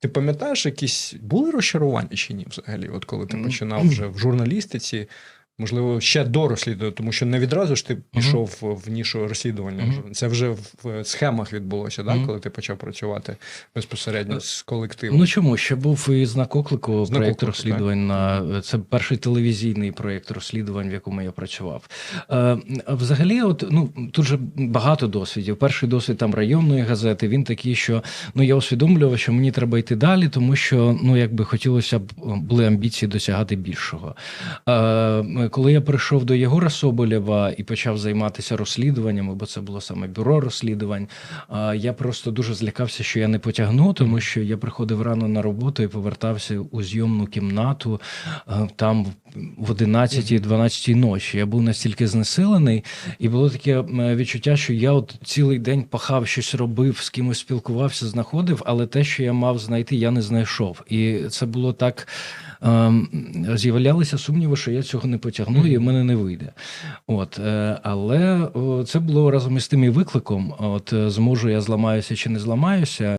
Ти пам'ятаєш, якісь були розчарування чи ні взагалі? От коли ти починав вже в журналістиці, можливо, ще до розслідування, тому що не відразу ж ти пішов в нішу розслідування. Мгм. Це вже в схемах відбулося, да? Мгм. коли ти почав працювати безпосередньо з колективом. Ну чому? Ще був і знак оклику Знак проєкт розслідувань на це перший телевізійний проєкт розслідувань, в якому я працював. Е, взагалі, от ну тут же багато досвідів. Перший досвід там районної газети. Він такий, що ну я усвідомлював, що мені треба йти далі, тому що ну якби хотілося б були амбіції досягати більшого. Е, коли я прийшов до Єгора Соболєва і почав займатися розслідуваннями, бо це було саме бюро розслідувань. Я просто дуже злякався, що я не потягну, тому що я приходив рано на роботу і повертався у зйомну кімнату там в 11-12 ночі. Я був настільки знесилений, і було таке відчуття, що я от цілий день пахав, щось робив, з кимось спілкувався, знаходив, але те, що я мав знайти, я не знайшов. І це було так. ем, З'являлися сумніви, що я цього не потягну, і в мене не вийде. От, е, але це було разом із тим і викликом. От е, зможу я зламаюся чи не зламаюся.